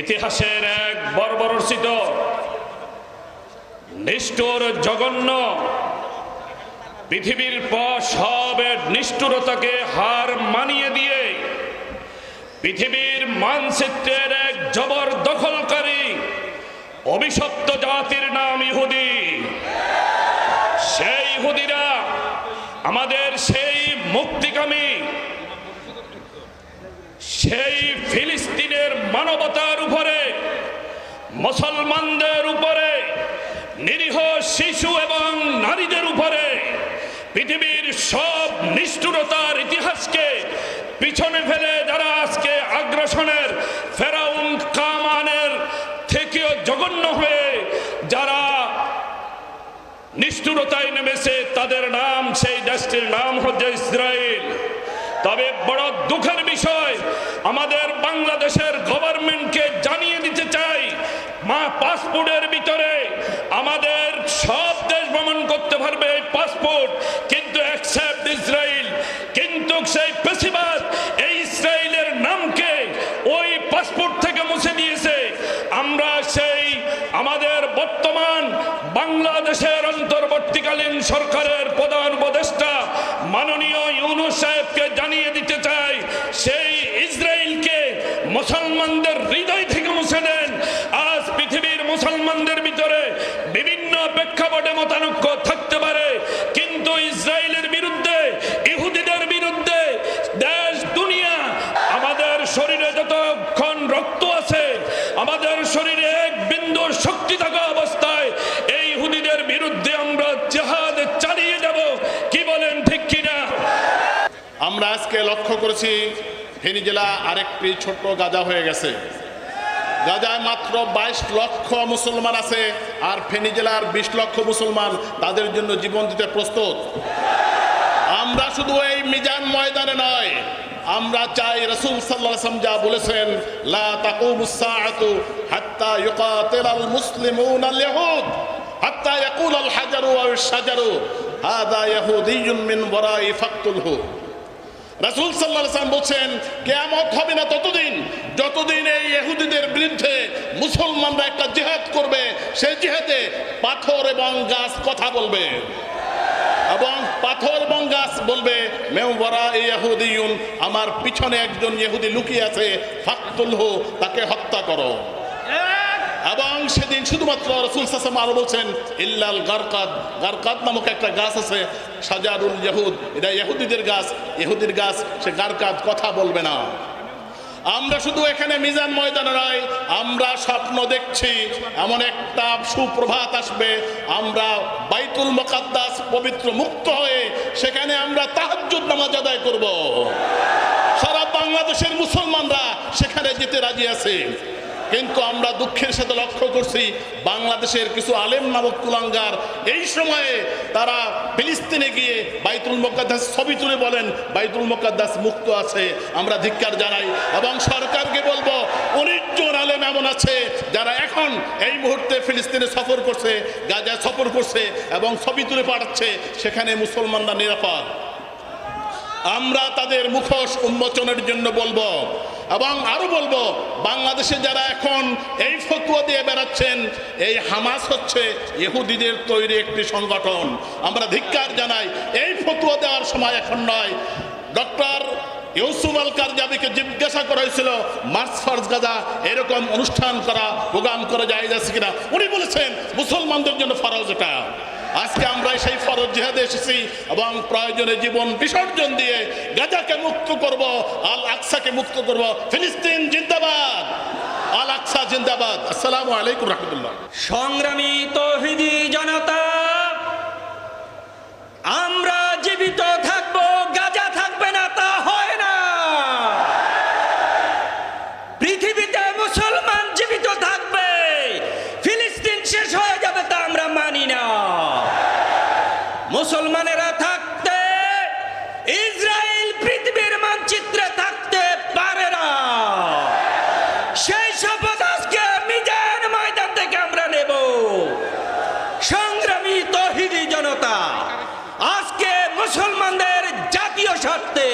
ইতিহাসের এক বর্বরচিত, নিষ্ঠুর, জঘন্য, পৃথিবীর পর সবের নিষ্ঠুরতাকে হার মানিয়ে দিয়ে পৃথিবীর মানচিত্রের এক জবর দখলকারী অভিশপ্ত জাতির নাম ইহুদি। সেই ইহুদিরা আমাদের সেই মুক্তিকামী, সেই মানবতার উপরে, মুসলমানদের উপরে, নিরীহ শিশু এবং নারীদের উপরে, পৃথিবীর সব নিষ্ঠুরতার ইতিহাসকে পিছনে ফেলে যারা আজকে আগ্রাসনের, ফেরাউন কামানের থেকেও জঘন্য হয়ে যারা নিষ্ঠুরতায় নেমেছে, তাদের নাম, সেই দেশটির নাম হচ্ছে ইসরায়েল তবে বড় দুঃখের বিষয়, আমাদের বাংলাদেশের গভর্নমেন্টকে জানিয়ে দিতে চাই, মা পাসপোর্টের ভিতরে আমাদের সব দেশ ভ্রমণ করতে পারবে এই পাসপোর্ট, কিন্তু অ্যাকসেপ্ট ইসরায়েল কিন্তু সেই পেশিবাদ, এই ইসরায়েলের নামকে ওই পাসপোর্ট থেকে মুছে দিয়েছে। আমরা সেই আমাদের বর্তমান বাংলাদেশের অন্তর্বর্তীকালীন সরকারের প্রধান উপদেষ্টা মাননীয় ইউনুস সাহেবকে জানিয়ে দিতে চাই সেই ইসরায়েলকে মুসলমানদের হৃদয় থেকে মুছে দেন আজ পৃথিবীর মুসলমানদের ভিতরে বিভিন্ন প্রেক্ষাপটে মতানৈক্য থাকতে পারে। কিন্তু ইসরায়েলের বিরুদ্ধে, ইহুদিদের বিরুদ্ধে, দেশ, দুনিয়া, আমাদের শরীরে যতক্ষণ রক্ত আছে, আমাদের শরীরে এক বিন্দু শক্তি থাকা অবস্থায় এই ইহুদিদের বিরুদ্ধে আমরা জেহাদ চালিয়ে যাব। কি বলেন ঠিক কিনা? আমরা আজকে লক্ষ্য করেছি ফেনী জেলা আরেকটি ছোট্ট গাজা হয়ে গেছে। গাজায় মাত্র বাইশ লক্ষ মুসলমান আছে আর ফেনী জেলার বিশ লক্ষ মুসলমান তাদের জন্য জীবন দিতে প্রস্তুত। আমরা শুধু এই মিজান ময়দানে নয়, আমরা চাই রসুল ওয়াসাল্লাম যা বলেছেন, লা তাকুমুস সাআতু হাত্তা হাত্তা ইয়াকুল আল হাজারু ওয়া শাজারু হাদা ইয়াহুদিয়্যুন মিন ওয়ারাই ফাকতুলহু। রাসূল ওয়াসাল্লাম বলছেন, কিয়ামত হবে না ততদিন। যতদিন এই ইহুদিদের বিরুদ্ধে মুসলমানরা একটা জিহাদ করবে, সেই জিহাদে পাথর এবং গাছ কথা বলবে। এবং পাথর এবং গাছ বলবে মেওয়ারা ইহুদিয়ুন, আমার পিছনে একজন ইহুদি লুকিয়ে আছে, ফাকতুলহু, তাকে হত্যা করো। এবং সেদিন শুধুমাত্র রসুল সাসাম আরও বলছেন, ইল্লাল গারকাদ। গারকাদ নামক একটা গাছ আছে সাজারুল ইহুদ এটা ইহুদিদের গাছ। ইহুদির গাছ, সে গারকাদ কথা বলবে না। আমরা শুধু এখানে মিজান ময়দানে নয়, আমরা স্বপ্ন দেখছি, এমন একটা সুপ্রভাত আসবে। আমরা বাইতুল মোকাদ্দাস পবিত্র মুক্ত হয়ে সেখানে আমরা তাহাজ্জুদ নামাজ আদায় করব। সারা বাংলাদেশের মুসলমানরা সেখানে যেতে রাজি আছে। কিন্তু আমরা দুঃখের সাথে লক্ষ্য করছি বাংলাদেশের কিছু আলেম নামক কুলাঙ্গার এই সময়ে তারা ফিলিস্তিনে গিয়ে বাইতুল মোকাদ্দাস ছবি তুলে বলেন, বাইতুল মোকাদ্দাস মুক্ত আছে। আমরা ধিক্কার জানাই এবং সরকারকে বলব, উনিশ জন আলেম এমন আছে যারা এখন এই মুহূর্তে ফিলিস্তিনে সফর করছে, গাজায় সফর করছে এবং ছবি তুলে পাঠাচ্ছে। সেখানে মুসলমানরা নিরাপদ। আমরা তাদের মুখোশ উন্মোচনের জন্য বলব এবং আরও বলব, বাংলাদেশে যারা এখন এই ফতুয়া দিয়ে বেড়াচ্ছেন, এই হামাস হচ্ছে ইহুদিদের তৈরি একটি সংগঠন। আমরা ধিক্কার জানাই, এই ফতুয়া দেওয়ার সময় এখন নয়। ডক্টর ইউসুফ আল কারজাবিকে জিজ্ঞাসা করা হয়েছিল, মার্চ ফার্স গাজা এরকম অনুষ্ঠান করা, প্রোগ্রাম করা যায় যাচ্ছে কিনা? উনি বলেছেন, মুসলমানদের জন্য ফরজ এটা। আজকে আমরা সেই ফরজ জিহাদে এসেছি এবং প্রয়োজনে জীবন বিসর্জন দিয়ে গাজাকে মুক্ত করব আল আকসাকে মুক্ত করব। ফিলিস্তিন জিন্দাবাদ আল আকসা জিন্দাবাদ। আসসালামু আলাইকুম রহমতুল্লাহ। সংগ্রামী তহিদি জনতা স্বার্থে